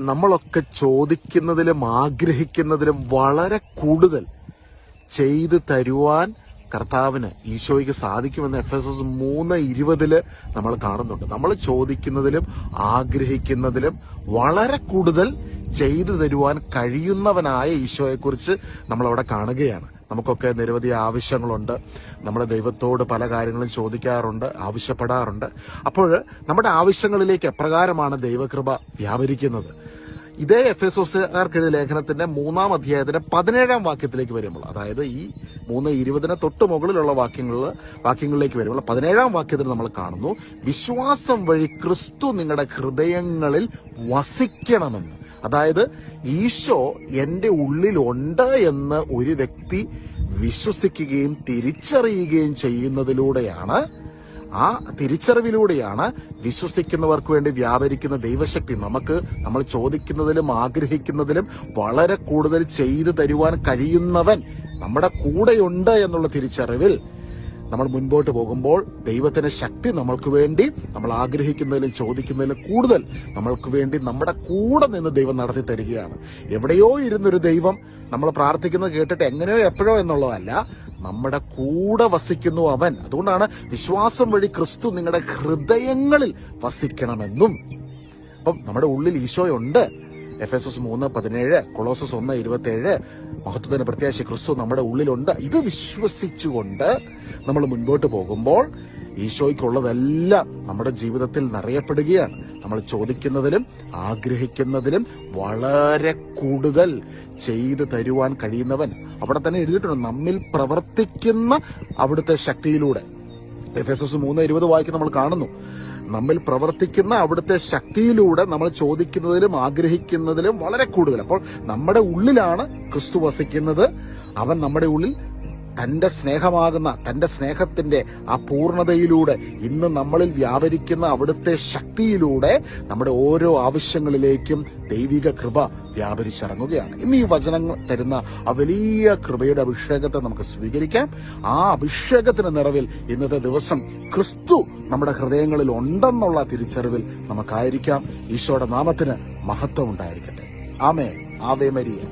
നമ്മളൊക്കെ ചോദിക്കുന്നതിലും ആഗ്രഹിക്കുന്നതിലും വളരെ കൂടുതൽ ചെയ്തു തരുവാൻ കർത്താവിന് ഈശോയ്ക്ക് സാധിക്കുമെന്ന് എഫ് എസ് എസ് മൂന്ന് ഇരുപതിൽ നമ്മൾ കാണുന്നുണ്ട്. നമ്മൾ ചോദിക്കുന്നതിലും ആഗ്രഹിക്കുന്നതിലും വളരെ കൂടുതൽ ചെയ്തു തരുവാൻ കഴിയുന്നവനായ ഈശോയെക്കുറിച്ച് നമ്മളവിടെ കാണുകയാണ്. നമുക്കൊക്കെ നിരവധി ആവശ്യങ്ങളുണ്ട്. നമ്മൾ ദൈവത്തോട് പല കാര്യങ്ങളും ചോദിക്കാറുണ്ട് ആവശ്യപ്പെടാറുണ്ട്. അപ്പോൾ നമ്മുടെ ആവശ്യങ്ങളിലേക്ക് എപ്രകാരമാണ് ദൈവകൃപ വ്യാപരിക്കുന്നത്? ഇതേ എഫ് എസ് ഒസുകാർക്കെഴുതിയ ലേഖനത്തിന്റെ മൂന്നാം അധ്യായത്തിന്റെ പതിനേഴാം വാക്യത്തിലേക്ക് വരുമ്പോൾ അതായത് ഈ മൂന്ന് ഇരുപതിന് തൊട്ട് മുകളിലുള്ള വാക്യങ്ങളിൽ വാക്യങ്ങളിലേക്ക് വരുമ്പോൾ പതിനേഴാം വാക്യത്തിൽ നമ്മൾ കാണുന്നു വിശ്വാസം വഴി ക്രിസ്തു നിങ്ങളുടെ ഹൃദയങ്ങളിൽ വസിക്കണമെന്ന്. അതായത് ഈശോ എന്റെ ഉള്ളിലുണ്ട് എന്ന് ഒരു വ്യക്തി വിശ്വസിക്കുകയും തിരിച്ചറിയുകയും ചെയ്യുന്നതിലൂടെയാണ് ആ തിരിച്ചറിവിലൂടെയാണ് വിശ്വസിക്കുന്നവർക്ക് വേണ്ടി വ്യാപരിക്കുന്ന ദൈവശക്തി നമുക്ക് നമ്മൾ ചോദിക്കുന്നതിലും ആഗ്രഹിക്കുന്നതിലും വളരെ കൂടുതൽ ചെയ്തു തരുവാൻ കഴിയുന്നവൻ നമ്മുടെ കൂടെയുണ്ട് എന്നുള്ള തിരിച്ചറിവിൽ നമ്മൾ മുൻപോട്ട് പോകുമ്പോൾ ദൈവത്തിന്റെ ശക്തി നമ്മൾക്ക് വേണ്ടി നമ്മൾ ആഗ്രഹിക്കുന്നതിലും ചോദിക്കുന്നതിലും കൂടുതൽ നമ്മൾക്ക് വേണ്ടി നമ്മുടെ കൂടെ നിന്ന് ദൈവം നടത്തി തരികയാണ്. എവിടെയോ ഇരുന്നൊരു ദൈവം നമ്മൾ പ്രാർത്ഥിക്കുന്നത് കേട്ടിട്ട് എങ്ങനെയോ എപ്പോഴോ എന്നുള്ളതല്ല നമ്മുടെ കൂടെ വസിക്കുന്നു അവൻ. അതുകൊണ്ടാണ് വിശ്വാസം വഴി ക്രിസ്തു നിങ്ങളുടെ ഹൃദയങ്ങളിൽ വസിക്കണമെന്നും. അപ്പം നമ്മുടെ ഉള്ളിൽ ഈശോയുണ്ട്. എഫ് എസ് എസ് മൂന്ന് പതിനേഴ് കൊളോസസ് ഒന്ന് ഇരുപത്തിയേഴ് മഹത്വത്തിന് പ്രത്യാശ ക്രിസ്തു നമ്മുടെ ഉള്ളിലുണ്ട്. ഇത് വിശ്വസിച്ചുകൊണ്ട് നമ്മൾ മുൻപോട്ട് പോകുമ്പോൾ ഈശോയ്ക്കുള്ളതെല്ലാം നമ്മുടെ ജീവിതത്തിൽ നിറയപ്പെടുകയാണ്. നമ്മൾ ചോദിക്കുന്നതിലും ആഗ്രഹിക്കുന്നതിലും വളരെ കൂടുതൽ ചെയ്തു തരുവാൻ കഴിയുന്നവൻ. അവിടെ തന്നെ എഴുതിയിട്ടുണ്ട് നമ്മിൽ പ്രവർത്തിക്കുന്ന അവിടുത്തെ ശക്തിയിലൂടെ. എഫ് എസ് എസ് മൂന്ന് ഇരുപത് വായിക്ക് നമ്മൾ കാണുന്നു. നമ്മിൽ പ്രവർത്തിക്കുന്ന അവിടുത്തെ ശക്തിയിലൂടെ നമ്മൾ ചോദിക്കുന്നതിലും ആഗ്രഹിക്കുന്നതിലും വളരെ കൂടുതൽ. അപ്പോൾ നമ്മുടെ ഉള്ളിലാണ് ക്രിസ്തു വസിക്കുന്നത്. അവൻ നമ്മുടെ ഉള്ളിൽ തന്റെ സ്നേഹമാകുന്ന തന്റെ സ്നേഹത്തിന്റെ ആ പൂർണതയിലൂടെ ഇന്ന് നമ്മളിൽ വ്യാപരിക്കുന്ന അവിടുത്തെ ശക്തിയിലൂടെ നമ്മുടെ ഓരോ ആവശ്യങ്ങളിലേക്കും ദൈവിക കൃപ വ്യാപരിച്ചിറങ്ങുകയാണ്. ഇന്ന് ഈ വചനങ്ങൾ തരുന്ന ആ വലിയ കൃപയുടെ അഭിഷേകത്തെ നമുക്ക് സ്വീകരിക്കാം. ആ അഭിഷേകത്തിന്റെ നിറവിൽ ഇന്നത്തെ ദിവസം ക്രിസ്തു നമ്മുടെ ഹൃദയങ്ങളിൽ ഉണ്ടെന്നുള്ള തിരിച്ചറിവിൽ നമുക്കായിരിക്കാം. ഈശോയുടെ നാമത്തിന് മഹത്വം ഉണ്ടായിരിക്കട്ടെ. ആമേ ആവേ മരിയ.